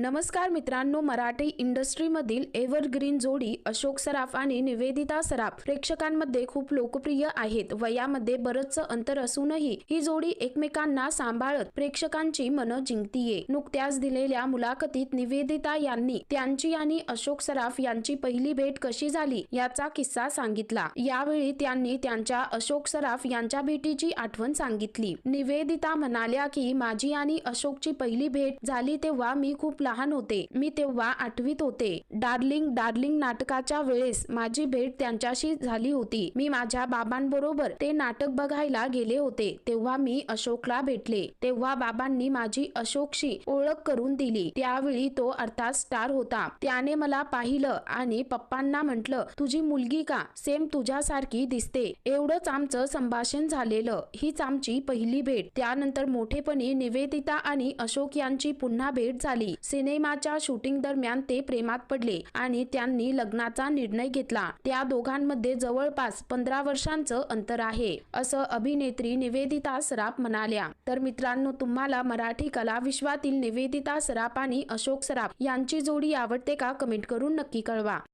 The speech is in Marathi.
नमस्कार मित्रांनो मराठी इंडस्ट्रीमधील एव्हरग्रीन जोडी अशोक सराफ आणि निवेदिता सराफ प्रेक्षकांमध्ये खूप लोकप्रिय आहेत वयामध्ये बरंचसं अंतर असूनही ही जोडी एकमेकांना सांभाळत प्रेक्षकांची मनं जिंकतीये. नुकत्याच दिलेल्या मुलाखतीत निवेदिता यांनी त्यांची आणि अशोक सराफ यांची पहिली भेट कशी झाली याचा किस्सा सांगितला. यावेळी त्यांनी त्यांच्या अशोक सराफ यांच्या भेटीची आठवण सांगितली. निवेदिता म्हणाल्या की माझी आणि अशोकची पहिली भेट झाली तेव्हा मी खूप लहान होते. मी तेव्हा आठवीत होते. डार्लिंग डार्लिंग नाटकाच्या वेळेस माझी भेट त्यांच्याशी झाली होती. मी माझ्या बाबांबरोबर ते नाटक बघायला गेले होते. तेव्हा मी अशोकला भेटले. तेव्हा बाबांनी माझी अशोकशी ओळख करून दिली. त्यावेळी तो अर्थात स्टार होता. त्याने मला पाहिलं आणि पप्पांना म्हटलं तुझी मुलगी का? सेम तुझ्यासारखी दिसते. एवढंच आमचं संभाषण झालेलं. हीच आमची पहिली भेट. त्यानंतर मोठेपणी निवेदिता आणि अशोक यांची पुन्हा भेट झाली. सिनेमाच्या शूटिंग दरम्यान ते प्रेमात पडले आणि त्यांनी लग्नाचा निर्णय घेतला. त्या दोघांमध्ये जवळपास पंधरा वर्षांचं अंतर आहे असं अभिनेत्री निवेदिता सराफ म्हणाल्या. तर मित्रांनो तुम्हाला मराठी कला विश्वातील निवेदिता सराफ आणि अशोक सराफ यांची जोडी आवडते का? कमेंट करून नक्की कळवा.